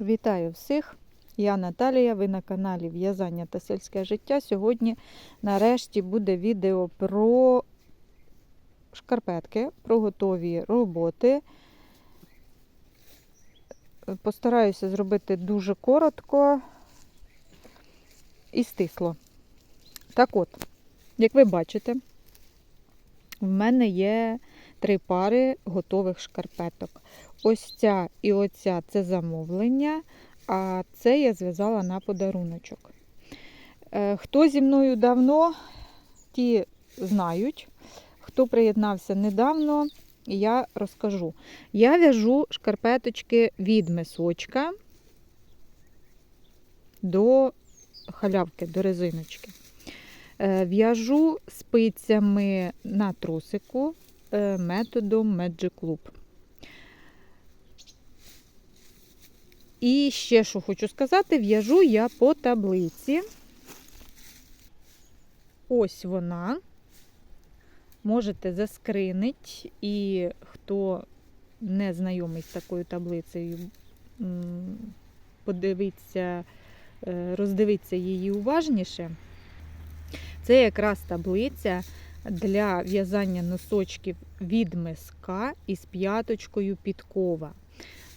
Вітаю всіх! Я Наталія, ви на каналі В'язання та сільське життя. Сьогодні нарешті буде відео про шкарпетки, про готові роботи. Постараюся зробити дуже коротко і стисло. Так от, як ви бачите, в мене є три пари готових шкарпеток. Ось ця і оця це замовлення, а це я зв'язала на подаруночок. Е, Хто зі мною давно, ті знають. Хто приєднався недавно, я розкажу. Я в'яжу шкарпеточки від мисочка до халявки, до резиночки. Е, В'яжу спицями на трусику методом Magic Loop. І ще що хочу сказати, в'яжу я по таблиці. Ось вона. Можете заскринити, і хто не знайомий з такою таблицею, подивиться, е, роздивиться її уважніше. Це якраз таблиця для в'язання носочків від миска із п'яточкою підкова.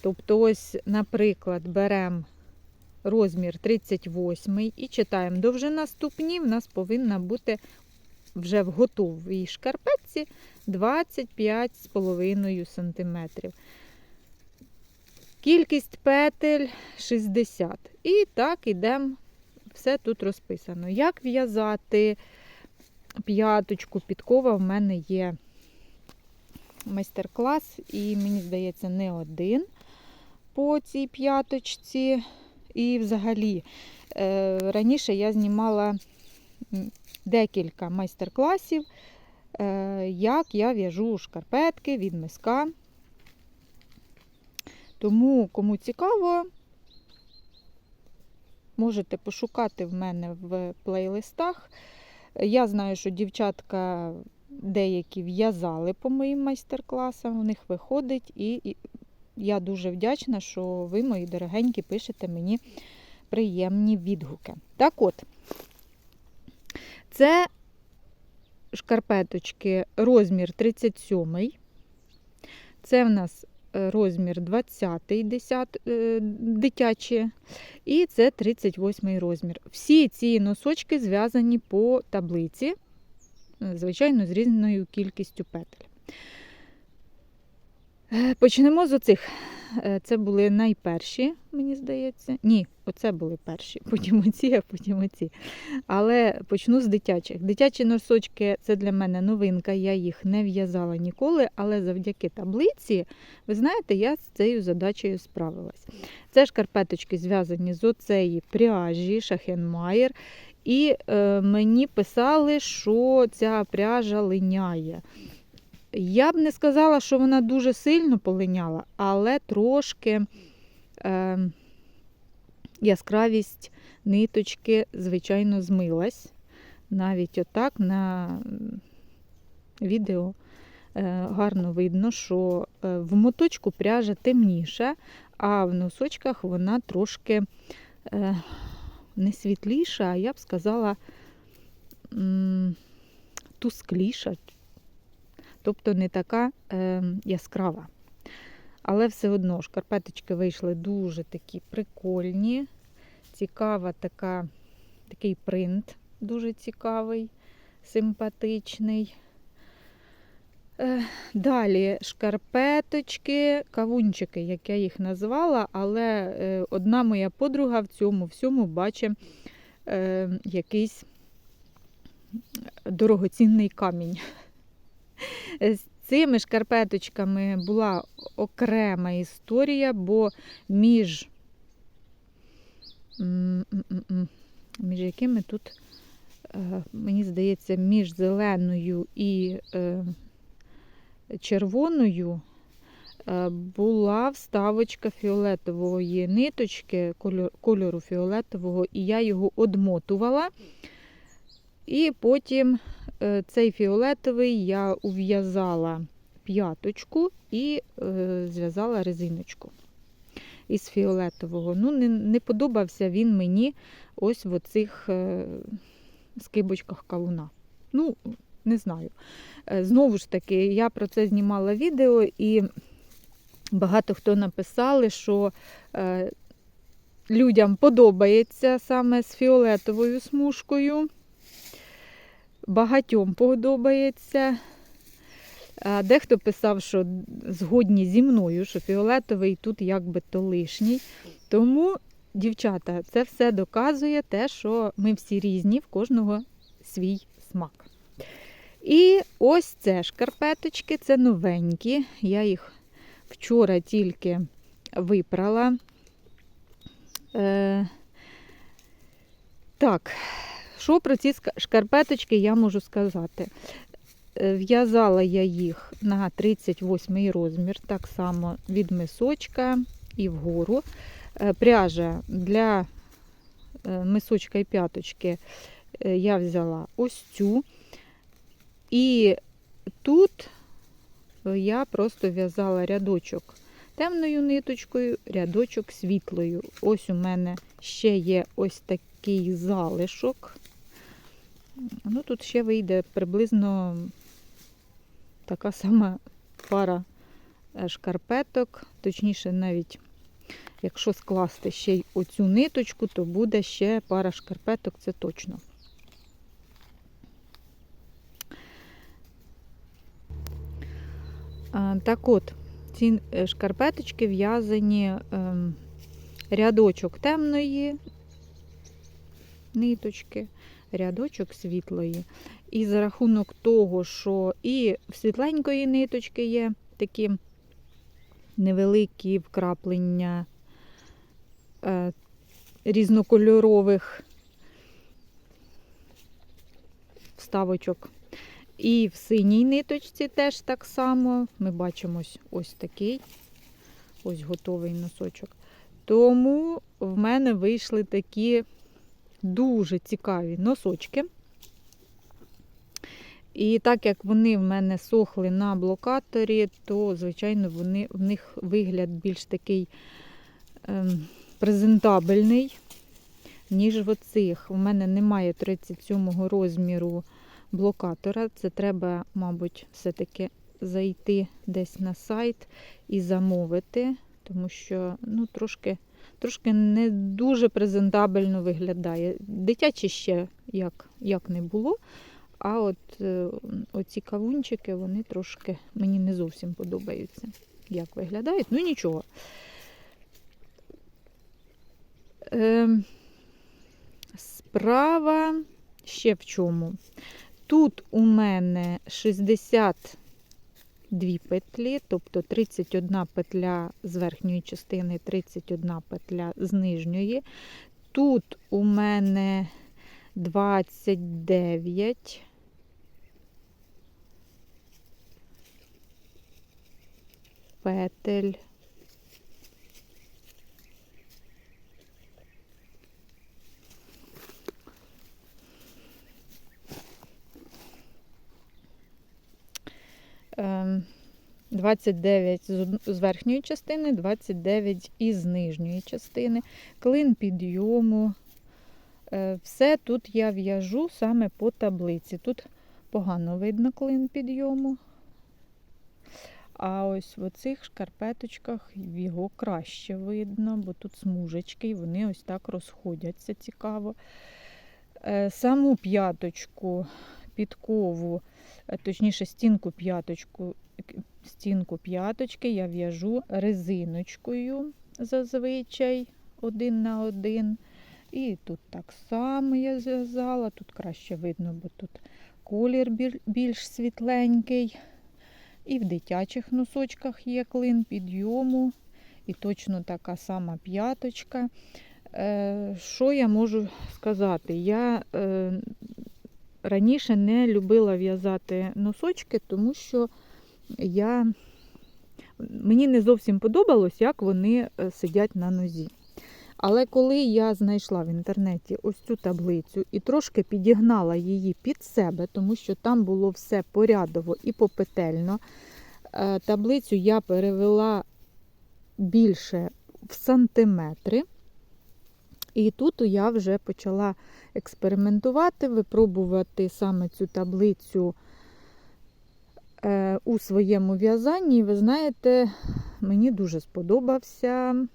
Тобто, ось, наприклад, беремо розмір 38 і читаємо довжина ступні, в нас повинна бути вже в готовій шкарпетці 25,5 см. Кількість петель 60. І так ідемо, все тут розписано. Як в'язати п'яточку підкова в мене є майстер-клас, і мені здається, не один по цій п'яточці. І взагалі, е, раніше я знімала декілька майстер-класів, е, як я в'яжу шкарпетки від миска. Тому, кому цікаво, можете пошукати в мене в плейлистах. Я знаю, що дівчатка деякі в'язали по моїм майстер-класам, у них виходить, і я дуже вдячна, що ви, мої дорогенькі, пишете мені приємні відгуки. Так от, це шкарпеточки розмір 37. Це в нас розмір 20 10, дитячі, і це 38 розмір. Всі ці носочки зв'язані по таблиці, звичайно, з різною кількістю петель. Почнемо з оцих. Це були найперші, мені здається. Ні, оце були перші, потім оці, а потім оці. Але почну з дитячих. Дитячі носочки це для мене новинка, я їх не в'язала ніколи, але завдяки таблиці, ви знаєте, я з цією задачею справилась. Це шкарпеточки зв'язані з оцеї пряжі, Шахенмайер. І е, мені писали, що ця пряжа линяє. Я б не сказала, що вона дуже сильно полиняла, але трошки е, яскравість ниточки, звичайно, змилась. Навіть отак на відео е, гарно видно, що е, в моточку пряжа темніша, а в носочках вона трошки е, не світліша, а я б сказала тускліша тобто не така е, яскрава. Але все одно шкарпеточки вийшли дуже такі прикольні. Цікава така, такий принт, дуже цікавий, симпатичний. Далі шкарпеточки, кавунчики, як я їх назвала, але е, одна моя подруга в цьому всьому бачить е, якийсь дорогоцінний камінь. З цими шкарпеточками була окрема історія, бо між між якими тут, е, мені здається, між зеленою і е, червоною е, була вставочка фіолетової ниточки, кольору фіолетового, і я його одмотувала. І потім Е, цей фіолетовий я ув'язала п'яточку і е, зв'язала резиночку. із фіолетового. Ну, не, не подобався він мені ось в оцих е, скибочках кавуна. Ну, не знаю. Е, Знову ж таки, я про це знімала відео, і багато хто написали, що е, людям подобається саме з фіолетовою смужкою. Багатьом подобається. Дехто писав, що згодні зі мною, що фіолетовий тут якби то лишній. Тому, дівчата, це все доказує те, що ми всі різні, в кожного свій смак. І ось це шкарпеточки, це новенькі. Я їх вчора тільки випрала. Е, так, що про ці шкарпеточки я можу сказати? Е, В'язала я їх на 38 розмір, так само від мисочка і вгору. Е, Пряжа для е, мисочка і п'яточки я взяла ось цю. І тут я просто в'язала рядочок темною ниточкою, рядочок світлою. Ось у мене ще є ось такий залишок. Ну, тут ще вийде приблизно така сама пара е, шкарпеток, точніше, навіть якщо скласти ще й оцю ниточку, то буде ще пара шкарпеток, це точно. Так от, ці е, шкарпеточки в'язані ем, рядочок темної ниточки, рядочок світлої. І за рахунок того, що і в світленької ниточки є такі невеликі вкраплення е, різнокольорових вставочок. І в синій ниточці теж так само. Ми бачимо ось, такий, ось готовий носочок. Тому в мене вийшли такі дуже цікаві носочки. І так як вони в мене сохли на блокаторі, то, звичайно, вони, в них вигляд більш такий ем, презентабельний, ніж в оцих. У мене немає 37-го розміру блокатора. Це треба, мабуть, все-таки зайти десь на сайт і замовити, тому що ну, трошки, трошки не дуже презентабельно виглядає. Дитячі ще як, як не було. А от е, оці кавунчики, вони трошки мені не зовсім подобаються, як виглядають. Ну нічого. Е, справа ще в чому. Тут у мене 62 петлі, тобто 31 петля з верхньої частини, 31 петля з нижньої. Тут у мене 29. Петель. 29 з верхньої частини, 29 із нижньої частини, клин підйому. Е, Все тут я в'яжу саме по таблиці. Тут погано видно клин підйому. А ось в оцих шкарпеточках його краще видно, бо тут смужечки, і вони ось так розходяться цікаво. Е, Саму п'яточку, підкову, е, точніше стінку п'яточку, стінку п'яточки я в'яжу резиночкою зазвичай один на один. І тут так само я зв'язала, тут краще видно, бо тут колір більш світленький. І в дитячих носочках є клин підйому, і точно така сама п'яточка. Е, Що я можу сказати? Я е, раніше не любила в'язати носочки, тому що я, мені не зовсім подобалось, як вони е, сидять на нозі. Але коли я знайшла в інтернеті ось цю таблицю і трошки підігнала її під себе, тому що там було все порядово і попетельно, е, таблицю я перевела більше в сантиметри. І тут я вже почала експериментувати, випробувати саме цю таблицю е, у своєму в'язанні. Ви знаєте, мені дуже сподобався.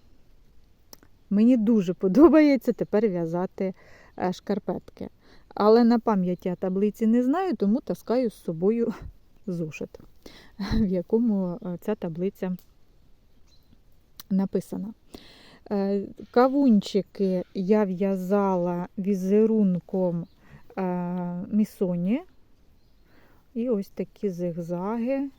Мені дуже подобається тепер в'язати е, шкарпетки. Але на пам'ять я таблиці не знаю, тому таскаю з собою зошит, в якому е, ця таблиця написана. Е, Кавунчики я в'язала візерунком е, місоні. І ось такі зигзаги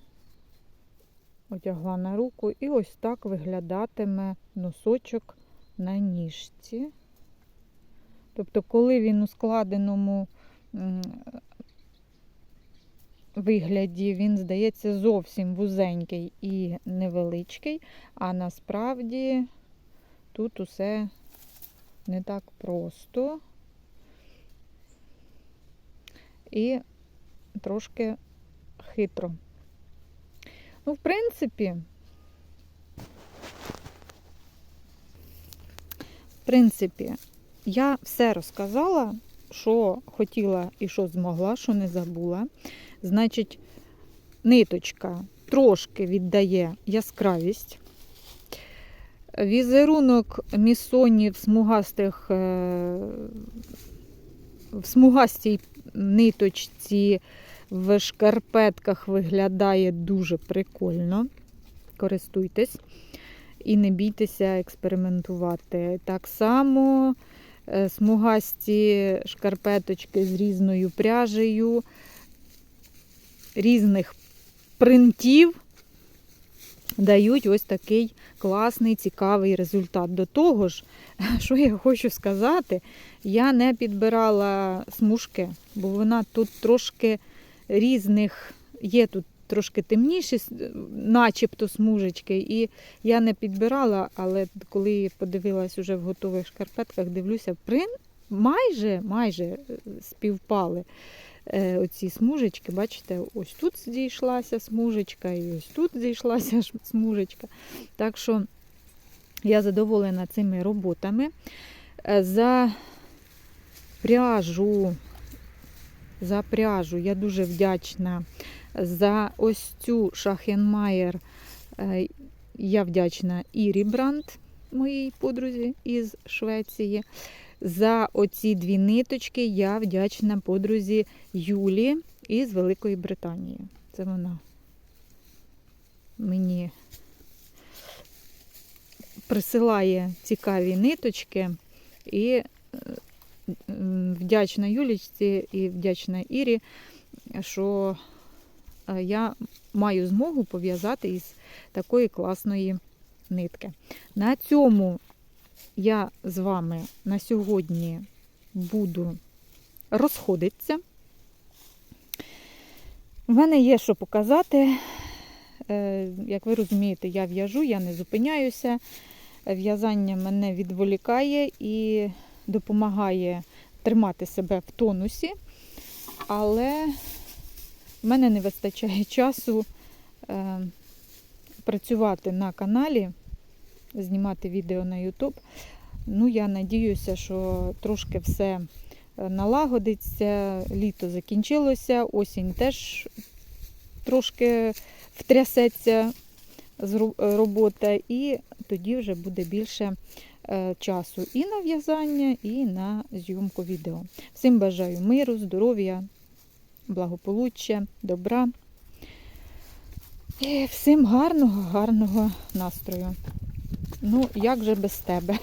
одягла на руку, і ось так виглядатиме носочок на ніжці. Тобто, коли він у складеному вигляді, він здається зовсім вузенький і невеличкий, а насправді тут усе не так просто і трошки хитро. Ну, в принципі, в принципі, я все розказала, що хотіла і що змогла, що не забула. Значить, ниточка трошки віддає яскравість. Візерунок місоні в смугастих, е, в смугастій ниточці в шкарпетках виглядає дуже прикольно. Користуйтесь і не бійтеся експериментувати. Так само е, смугасті шкарпеточки з різною пряжею, різних принтів дають ось такий класний, цікавий результат. До того ж, що я хочу сказати, я не підбирала смужки, бо вона тут трошки різних, є тут трошки темніші, начебто смужечки, і я не підбирала, але коли подивилась уже в готових шкарпетках, дивлюся, прин майже майже е, співпали оці смужечки. Бачите, ось тут зійшлася смужечка, і ось тут зійшлася смужечка. Так що я задоволена цими роботами. Е, За пряжу, за пряжу я дуже вдячна. За ось цю Шахенмаєр я вдячна Ірі Бранд, моїй подрузі із Швеції. За оці дві ниточки я вдячна подрузі Юлі із Великої Британії. Це вона мені присилає цікаві ниточки і вдячна Юлічці і вдячна Ірі, що я маю змогу пов'язати із такої класної нитки. На цьому я з вами на сьогодні буду розходитися. У мене є що показати. Е, Як ви розумієте, я в'яжу, я не зупиняюся. В'язання мене відволікає і допомагає тримати себе в тонусі, але в мене не вистачає часу е, працювати на каналі, знімати відео на YouTube. Ну, я надіюся, що трошки все налагодиться, літо закінчилося, осінь теж трошки втрясеться з робота, і тоді вже буде більше е, часу і на в'язання, і на зйомку відео. Всім бажаю миру, здоров'я, благополуччя, добра. І всім гарного, гарного настрою. Ну, як же без тебе?